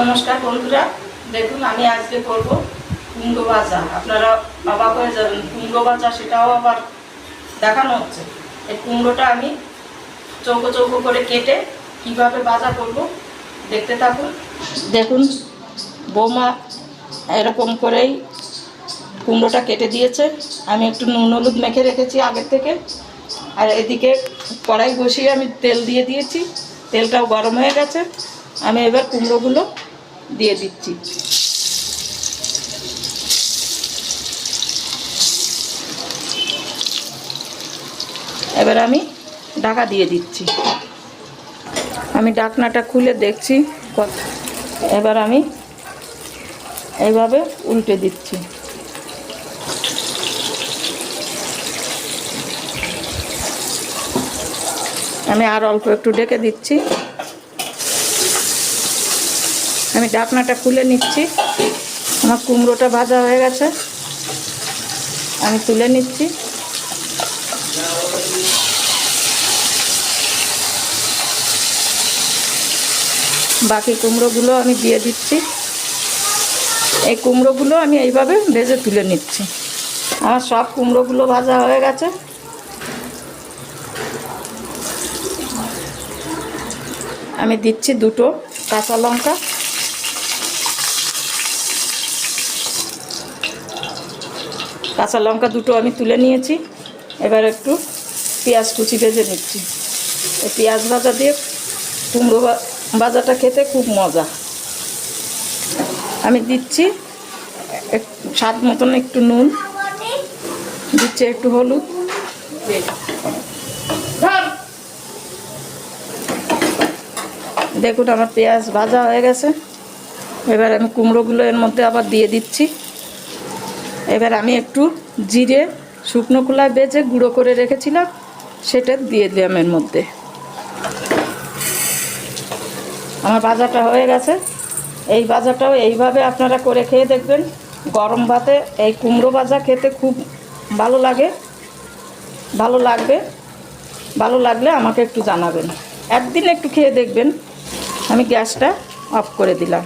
নমস্কার বন্ধুরা, দেখুন আমি আজকে করব কুমড়ো ভাজা। আপনারা অবাক হয়ে যাবেন কুমড়ো ভাজা সেটাও আবার দেখানো হচ্ছে। এই কুমড়োটা আমি চৌকো চৌকো করে কেটে কীভাবে ভাজা করব দেখতে থাকুন। দেখুন, বৌমা এরকম করেই কুমড়োটা কেটে দিয়েছে। আমি একটু নুন হলুদ মেখে রেখেছি আগের থেকে। আর এদিকে কড়াই বসিয়ে আমি তেল দিয়ে দিয়েছি। তেলটাও গরম হয়ে গেছে। আমি এবার কুমড়োগুলো দিয়ে দিচ্ছি। এবার আমি ঢাকা দিয়ে দিচ্ছি। আমি ডাকনাটা খুলে দেখছি এবার আমি এইভাবে উল্টে দিচ্ছি। আমি আর অল্প একটু ডেকে দিচ্ছি। আমি ডাকনাটা খুলে নিচ্ছি। আমার কুমড়োটা ভাজা হয়ে গেছে। আমি তুলে নিচ্ছি। বাকি কুমড়োগুলো আমি দিয়ে দিচ্ছি। এই কুমড়োগুলো আমি এইভাবে ভেজে তুলে নিচ্ছি। আমার সব কুমড়োগুলো ভাজা হয়ে গেছে। আমি দিচ্ছি দুটো কাঁচা লঙ্কা। কাঁচা লঙ্কা দুটো আমি তুলে নিয়েছি। এবার একটু পেঁয়াজ কুচি ভেজে নিচ্ছি। এই পেঁয়াজ ভাজা দিয়ে কুমড়ো ভাজাটা খেতে খুব মজা। আমি দিচ্ছি স্বাদ মতন একটু নুন, দিচ্ছি একটু হলুদ। দেখুন আমার পেঁয়াজ ভাজা হয়ে গেছে। এবার আমি কুমড়োগুলো এর মধ্যে আবার দিয়ে দিচ্ছি। এবার আমি একটু জিরে শুকনো খোলায় বেজে গুঁড়ো করে রেখেছিলাম, সেটা দিয়ে দিলাম এর মধ্যে। আমার ভাজাটা হয়ে গেছে। এই ভাজাটাও এইভাবে আপনারা করে খেয়ে দেখবেন। গরম ভাতে এই কুমড়ো ভাজা খেতে খুব ভালো লাগে, ভালো লাগবে, ভালো লাগলে আমাকে একটু জানাবেন। একদিন একটু খেয়ে দেখবেন। আমি গ্যাসটা অফ করে দিলাম।